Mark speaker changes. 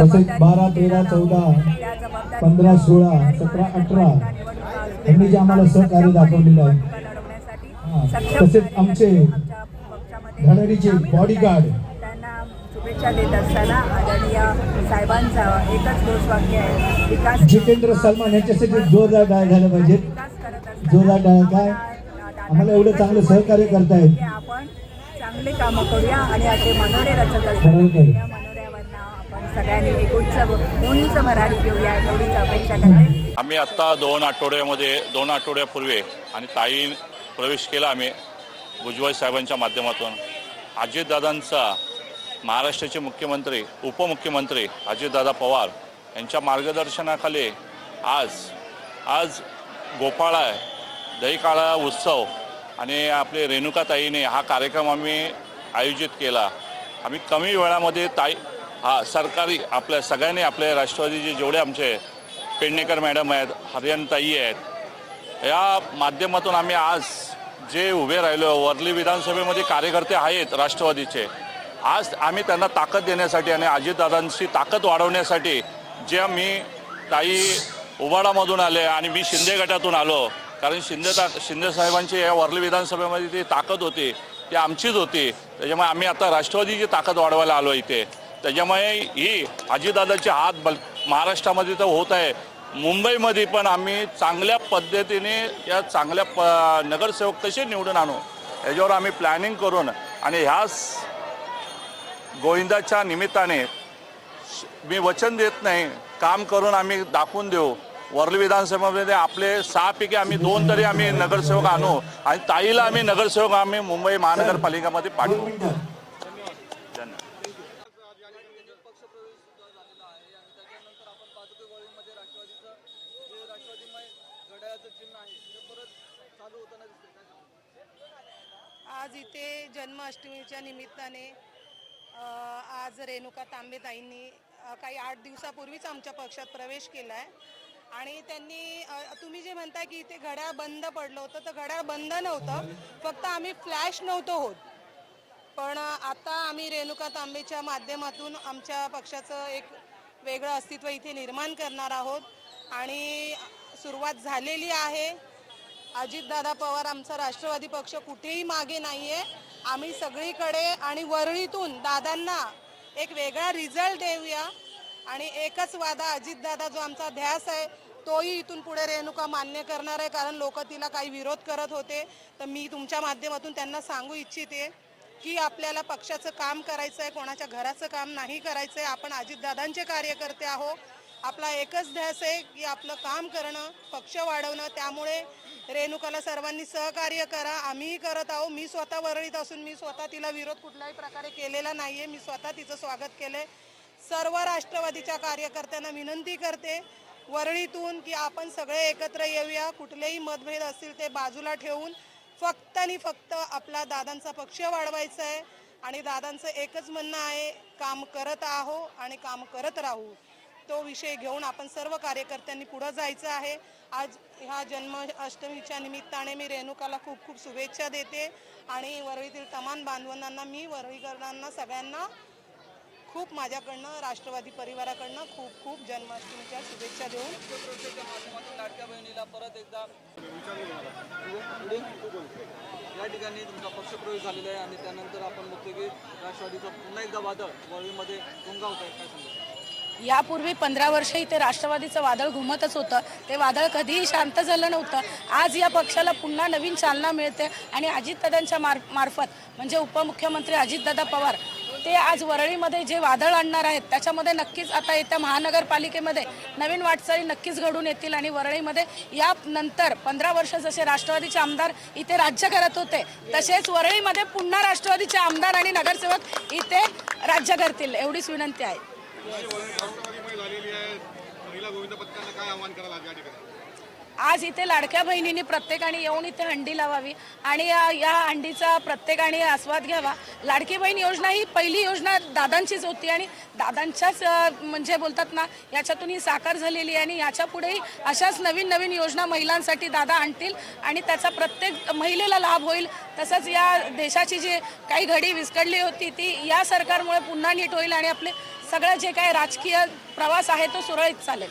Speaker 1: तसेच बारा तेरा चौदा पंधरा सोळा सतरा अठरा यांनी जे आम्हाला सहकार्य दाखवलेलं आहे. तसेच आमचे
Speaker 2: धडरीचे बॉडीगार्ड
Speaker 1: धडाडीचे
Speaker 2: सामील होत
Speaker 1: bodyguard.
Speaker 2: आहेत. त्यांना शुभेच्छा देत असताना आदरणीय साहेबांचा एकच घोषवाक्य आहे विकास
Speaker 1: जितेंद्र सलमान यांच्यासाठी जोरदार डाळ झालं पाहिजे.
Speaker 2: विकास करत असताना
Speaker 1: जोरदार डाळ काय? आम्हाला एवढं चांगलं सहकार्य करतायत.
Speaker 2: की आपण चांगली कामं करूया आणि असे मनोरे रचत
Speaker 1: बरोबर.
Speaker 2: असताना या मनोऱ्यावरनं आपण सगळ्यांनी एक उच्च उंच भरारी घेऊया एवढीच अपेक्षा करते.
Speaker 3: आम्ही आत्ता दोन आठवड्यामध्ये दोन आठवड्यापूर्वी आणि ताई प्रवेश केला आम्ही भुजबळ साहेबांच्या माध्यमातून. अजितदादांचा महाराष्ट्राचे मुख्यमंत्री उपमुख्यमंत्री अजितदादा पवार यांच्या मार्गदर्शनाखाली आज आज गोपाळा दहीकाळा उत्सव आणि आपले रेणुकाताईने हा कार्यक्रम आम्ही आयोजित केला. आम्ही कमी वेळामध्ये ताई हा सरकारी आपल्या सगळ्यांनी आपले राष्ट्रवादीचे जेवढे आमचे पेडणेकर मॅडम आहेत हरियाणताई आहेत या माध्यमातून आम्ही आज जे उभे राहिलो वर्ली विधानसभेमध्ये कार्यकर्ते आहेत राष्ट्रवादीचे आज आम्ही त्यांना ताकद देण्यासाठी आणि अजितदादांची ताकद वाढवण्यासाठी जे मी ताई उबाडामधून आले आणि मी शिंदे गटातून आलो कारण शिंदे ता शिंदे साहेबांची या वर्ली विधानसभेमध्ये जी ताकद होती ती आमचीच होती. त्याच्यामुळे आम्ही आता राष्ट्रवादीची ताकद वाढवायला आलो इथे. त्याच्यामुळे ही अजितदादाचे हात बल महाराष्ट्रामध्ये तर होत आहे. मुंबईमध्ये पण आम्ही चांगल्या पद्धतीने या चांगल्या प नगरसेवक कसे निवडून आणू. याच्यावर आम्ही प्लॅनिंग करून आणि ह्याच गोविंदाच्या निमित्ताने मी वचन देत नाही. काम करून आम्ही दाखवून देऊ. वर्ली विधानसभेमध्ये आपले सहापैकी आम्ही दोन तरी आम्ही नगरसेवक आणू. आणि ताईला आम्ही नगरसेवक आम्ही मुंबई महानगरपालिकामध्ये पाठवू.
Speaker 4: आज इथे जन्माष्टमीच्या निमित्ताने आज रेणुका तांबेताईंनी काही आठ दिवसापूर्वीच आमच्या पक्षात प्रवेश केला आहे आणि त्यांनी तुम्ही जे म्हणताय की इथे घड्याळ बंद पडलं होतं तर घड्याळ बंद नव्हतं. फक्त आम्ही फ्लॅश नव्हतो होत. पण आता आम्ही रेणुका तांबेच्या माध्यमातून आमच्या पक्षाचं एक वेगळं अस्तित्व इथे निर्माण करणार आहोत. आणि सुरुवात झालेली आहे. अजितदादा पवार आमचा राष्ट्रवादी पक्ष कुठेही मागे नाही आहे आम्ही सगळीकडे आणि वरळीतून दादांना एक वेगळा रिझल्ट देऊया. आणि एकच वादा अजितदादा जो आमचा ध्यास आहे तोही इथून पुढे रेणुका मान्य करणार आहे कारण लोक तिला काही विरोध करत होते. तर मी तुमच्या माध्यमातून त्यांना सांगू इच्छिते की आपल्याला पक्षाचं काम करायचं आहे कोणाच्या घराचं काम नाही करायचं आहे आपण अजितदादांचे कार्यकर्ते आहो आपला एकच ध्यास आहे की आपलं काम करणं पक्ष वाढवणं त्यामुळे रेणुकाला सर्वांनी सहकार्य करा. आम्हीही करत आहो मी स्वतः वरळीत असून मी स्वतः तिला विरोध कुठल्याही प्रकारे केलेला नाही आहे मी स्वतः तिचं स्वागत केलं सर्व राष्ट्रवादीच्या कार्यकर्त्यांना विनंती करते वरळीतून की आपण सगळे एकत्र येऊया. कुठलेही मतभेद असतील ते बाजूला ठेवून फक्त आणि फक्त आपला दादांचा पक्ष वाढवायचा आहे. आणि दादांचं एकच म्हणणं आहे काम करत आहो आणि काम करत राहू. तो विषय घेऊन आपण सर्व कार्यकर्त्यांनी पुढं जायचं आहे. आज ह्या जन्माष्टमीच्या निमित्ताने मी रेणुकाला खूप खूप शुभेच्छा देते आणि वरळीतील तमाम बांधवांना मी वरळीकरांना सगळ्यांना खूप माझ्याकडनं राष्ट्रवादी परिवाराकडनं खूप खूप जन्माष्टमीच्या शुभेच्छा देऊन.
Speaker 5: लाडक्या बहिणीला परत एकदा या ठिकाणी तुमचा पक्षप्रवेश झालेला आहे आणि त्यानंतर आपण बघतो की राष्ट्रवादीचं पुन्हा एकदा वादळ वळवीमध्ये गुंगावत आहे काय सांगतो
Speaker 6: यापूर्वी पंधरा वर्ष इथे राष्ट्रवादीचं वादळ घुमतच होतं. ते वादळ कधीही शांत झालं नव्हतं. आज या पक्षाला पुन्हा नवीन चालना मिळते आणि अजितदादांच्या मार मार्फत म्हणजे उपमुख्यमंत्री अजितदादा पवार ते आज वरळीमध्ये जे वादळ आणणार आहेत त्याच्यामध्ये नक्कीच आता येत्या महानगरपालिकेमध्ये नवीन वाटचाली नक्कीच घडून येतील आणि वरळीमध्ये या नंतर पंधरा वर्ष जसे राष्ट्रवादीचे आमदार इथे राज्य करत होते तसेच वरळीमध्ये पुन्हा राष्ट्रवादीचे आमदार आणि नगरसेवक इथे राज्य करतील एवढीच विनंती आहे. आज इथे लाडक्या बहिणींनी प्रत्येकाने येऊन इथे हंडी लावावी आणि या या हंडीचा प्रत्येकाने आस्वाद घ्यावा. लाडकी बहीण योजना ही पहिली योजना दादांचीच होती आणि दादांच्याच म्हणजे बोलतात ना याच्यातून ही साकार झालेली आहे आणि याच्या पुढेही अशाच नवीन नवीन योजना महिलांसाठी दादा आणतील आणि त्याचा प्रत्येक महिलेला लाभ होईल. तसंच या देशाची जी काही घडी विस्कळली होती ती या सरकारमुळे पुन्हा नीट होईल आणि आपले सगळं जे काही राजकीय प्रवास आहे तो सुरळीत चालेल.